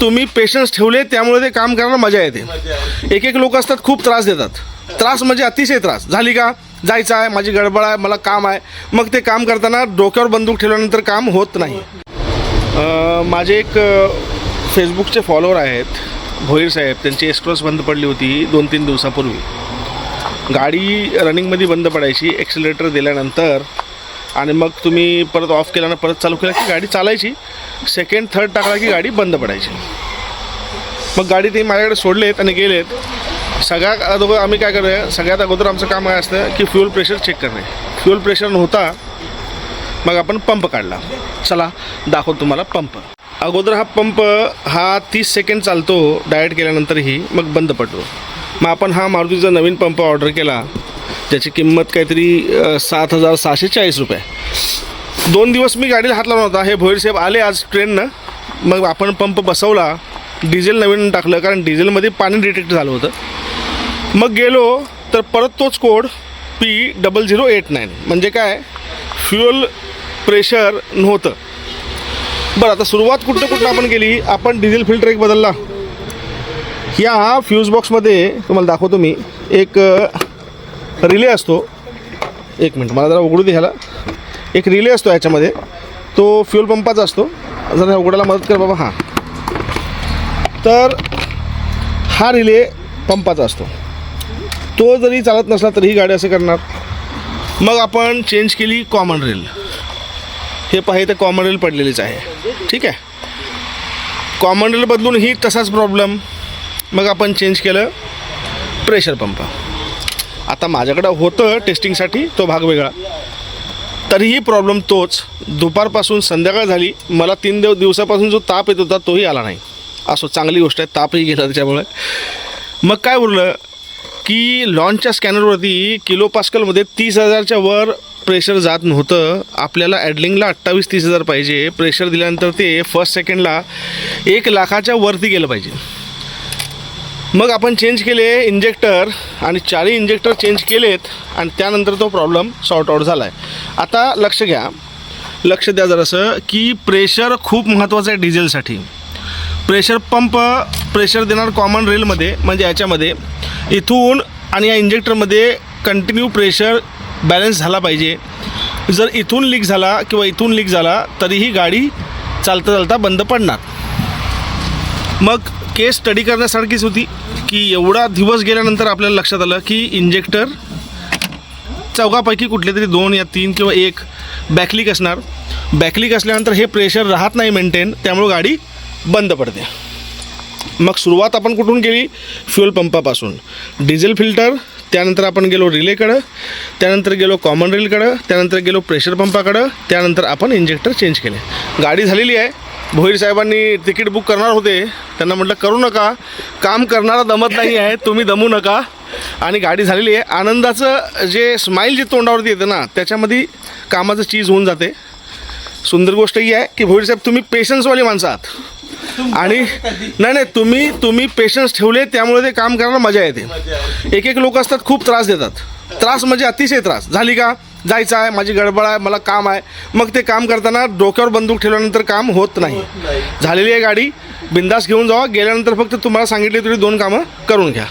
तुम्ही पेशन्स ठेवले त्यामुळे ते काम करायला मजा येते. एक एक लोक असतात खूप त्रास देतात. त्रास म्हणजे अतिशय त्रास. झाली का? जायचं आहे माझी गडबड आहे मला काम आहे. मग ते काम करताना डोक्यावर बंदूक ठेवल्यानंतर काम होत नाही. माझे एक फेसबुकचे फॉलोअर आहेत भोईर साहेब. त्यांची एक्सप्रेस बंद पडली होती दोन तीन दिवसापूर्वी. गाडी रनिंगमध्ये बंद पडायची एक्सिलेटर दिल्यानंतर आणि मग तुम्ही परत ऑफ केल्यानं परत चालू केलं की गाडी चालायची. सेकंड थर्ड टाकला की गाडी बंद पडायची. मग गाडी ते माझ्याकडे सोडलेत आणि गेलेत. सगळ्यात अगोदर आम्ही काय करूया? सगळ्यात अगोदर आमचं काम काय असतं की फ्यूल प्रेशर चेक करणे. फ्यूल प्रेशर नव्हता मग आपण पंप काढला. चला दाखव तुम्हाला पंप अगोदर हा पंप हा तीस सेकंड चालतो डायट केल्यानंतरही मग बंद पडतो. मग आपण हा मारुतीचा नवीन पंप ऑर्डर केला. त्याची किंमत काहीतरी सात हजार सहाशे चाळीस रुपये. दोन दिवस मी गाडीला हात लावला होता. हे भोईर साहेब आले आज ट्रेननं. मग आपण पंप बसवला. डिझेल नवीन टाकलं कारण डिझेलमध्ये पाणी डिटेक्ट झालं होतं. मग गेलो तर परत तोच code P double zero eight nine. म्हणजे काय? फ्युअल प्रेशर नव्हतं. बरं आता सुरुवात कुठं कुठं आपण केली? आपण डिझेल फिल्टर एक बदलला. या फ्यूज बॉक्समध्ये तुम्हाला दाखवतो मी एक रिले असतो. एक मिनिट मला जरा उघडू दे ह्याला. एक रिले असतो याच्यामध्ये तो फ्युल पंपाचा असतो. जरा उघडायला मदत कर बाबा हां. तर हा रिले पंपाचा असतो. तो जरी चालत नसला तरीही गाडी असं करणार. मग आपण चेंज केली कॉमन रेल हे पाहिजे तर कॉमन रेल पडलेलीच आहे. ठीक आहे? कॉमन रेल बदलून ही तसाच प्रॉब्लेम मग आपण चेंज केलं प्रेशर पंप आता माझ्याकडं होतं टेस्टिंगसाठी तो भाग वेगळा. तरीही प्रॉब्लेम तोच. दुपारपासून संध्याकाळ झाली मला तीन दिव दिवसापासून जो ताप येत होता तोही आला नाही. असो चांगली गोष्ट आहे तापही गेला त्याच्यामुळे. मग काय उरलं? की लॉन्चच्या स्कॅनरवरती किलो पास्कलमध्ये तीस हजारच्या वर प्रेशर जात नव्हतं. आपल्याला ॲडलिंगला अठ्ठावीस तीस हजार पाहिजे. प्रेशर दिल्यानंतर ते फर्स्ट सेकंडला एक लाखाच्या वरती गेलं पाहिजे. मग आपण चेंज केले इंजेक्टर आणि चारही इंजेक्टर चेंज केलेत आणि त्यानंतर तो प्रॉब्लेम सॉर्ट आउट झाला आहे आता लक्ष घ्या. लक्ष द्या जरासं की प्रेशर खूप महत्त्वाचं आहे डिझेलसाठी प्रेशर पंप प्रेशर देणार कॉमन रेलमध्ये म्हणजे याच्यामध्ये. इथून आणि या इंजेक्टरमध्ये कंटिन्यू प्रेशर बॅलन्स झाला पाहिजे. जर इथून लीक झाला किंवा इथून लीक झाला तरीही गाडी चालता चालता बंद पडणार. मग केस स्टडी करण्यासारखीच होती की एवढा दिवस गेल्यानंतर आपल्याला लक्षात आलं की इंजेक्टर चौघापैकी कुठले तरी दोन या तीन किंवा एक बॅकलिक असणार. बॅकलिक असल्यानंतर हे प्रेशर राहत नाही मेंटेन त्यामुळं गाडी बंद पडते. मग सुरुवात आपण कुठून केली? फ्युअल पंपापासून डिझेल फिल्टर त्यानंतर आपण गेलो रिलेकडं त्यानंतर गेलो कॉमन रेलकडं त्यानंतर गेलो प्रेशर पंपाकडं त्यानंतर आपण इंजेक्टर चेंज केले. गाडी झालेली आहे. भोईर साहेबांनी तिकीट बुक करणार होते. त्यांना म्हटलं करू नका. काम करणारा दमत नाही आहे. तुम्ही दमू नका. आणि गाडी झालेली आहे. आनंदाचं जे स्माईल जे तोंडावरती येतं ना त्याच्यामध्ये कामाचं चीज होऊन जाते. सुंदर गोष्ट ही आहे की भोईर साहेब तुम्ही पेशन्सवाले माणसं आहात. आणि नाही नाही तुम्ही तुम्ही पेशन्स ठेवले त्यामुळे ते काम करायला मजा येते. एक एक लोक असतात खूप त्रास देतात. त्रास म्हणजे अतिशय त्रास. झाली का? जायचं आहे माझी गडबड आहे मला काम आहे. मग ते काम करताना डोक्यावर बंदूक ठेवल्यानंतर काम होत नाही. झालेली आहे गाडी. बिंदास घेऊन जावा. गेल्यानंतर फक्त तुम्हाला सांगितले तरी दोन कामं करून घ्या.